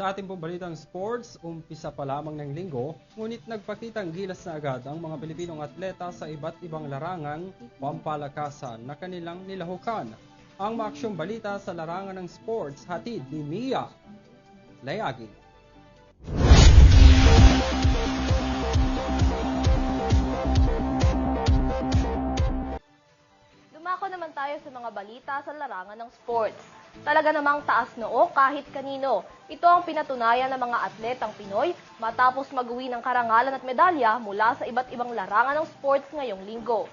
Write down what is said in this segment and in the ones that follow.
Sa ating pong balitang sports, umpisa pa lamang ng linggo, ngunit nagpakitang gilas na agad ang mga Pilipinong atleta sa iba't ibang larangan pampalakasan na kanilang nilahukan. Ang maaksyong balita sa larangan ng sports hatid ni Mia Layagi. Dumako naman tayo sa mga balita sa larangan ng sports. Talaga namang taas noo kahit kanino. Ito ang pinatunayan ng mga atletang Pinoy matapos mag-uwi ng karangalan at medalya mula sa iba't ibang larangan ng sports ngayong linggo.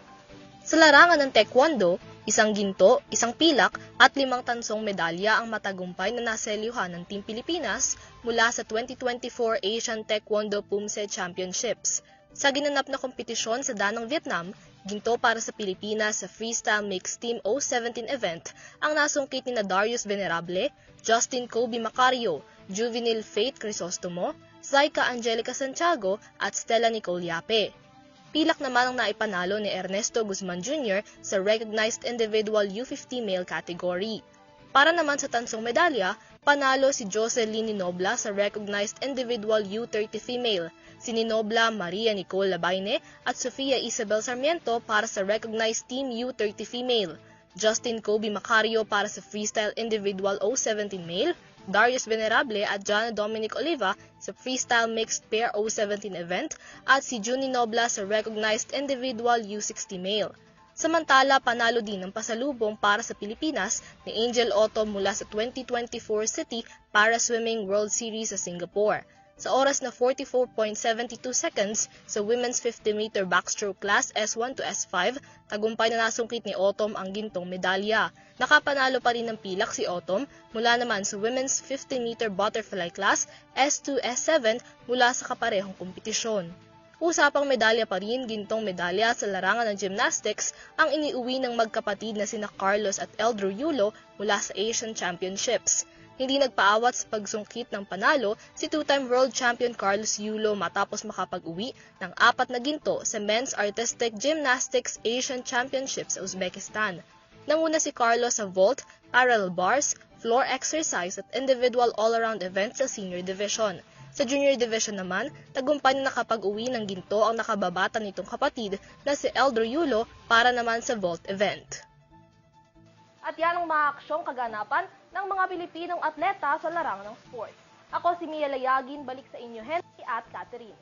Sa larangan ng taekwondo, isang ginto, isang pilak at limang tansong medalya ang matagumpay na naselyuhan ng Team Pilipinas mula sa 2024 Asian Taekwondo Pumse Championships. Sa ginanap na kompetisyon sa Danang, Vietnam, ginto para sa Pilipinas sa Freestyle Mixed Team 017 event ang nasungkit ni Darius Venerable, Justin Kobe Macario, Juvenil Faith Crisostomo, Zaika Angelica Santiago at Stella Nicole Yape. Pilak naman ang naipanalo ni Ernesto Guzman Jr. sa Recognized Individual U50 Male category. Para naman sa tansong medalya, panalo si Jocelyn Ninobla sa Recognized Individual U30 Female, si Ninobla Maria Nicole Labaine at Sofia Isabel Sarmiento para sa Recognized Team U30 Female, Justin Kobe Macario para sa Freestyle Individual 017 Male, Darius Venerable at John Dominic Oliva sa Freestyle Mixed Pair 017 event. At si Juni Nobla sa Recognized Individual U60 Male. Samantala, panalo din ng pasalubong para sa Pilipinas ni Angel Otto mula sa 2024 City Para Swimming World Series sa Singapore. Sa oras na 44.72 seconds sa women's 50-meter backstroke class S1 to S5, tagumpay na nasungkit ni Autumn ang gintong medalya. Nakapanalo pa rin ng pilak si Autumn mula naman sa women's 50-meter butterfly class S2 S7 mula sa kaparehong kompetisyon. Usapang medalya pa rin, gintong medalya sa larangan ng gymnastics ang iniuwi ng magkapatid na sina Carlos at Eldro Yulo mula sa Asian Championships. Hindi nagpaawat sa pagsungkit ng panalo si two-time world champion Carlos Yulo matapos makapag-uwi ng apat na ginto sa Men's Artistic Gymnastics Asian Championships sa Uzbekistan. Nanguna si Carlos sa vault, parallel bars, floor exercise at individual all-around events sa senior division. Sa junior division naman, tagumpay na nakapag-uwi ng ginto ang nakababata nitong kapatid na si Eldro Yulo para naman sa vault event. At yan ang mga kaganapan ng mga Pilipinong atleta sa larangan ng sports. Ako si Mia Layagin, balik sa inyo Henry at Catherine.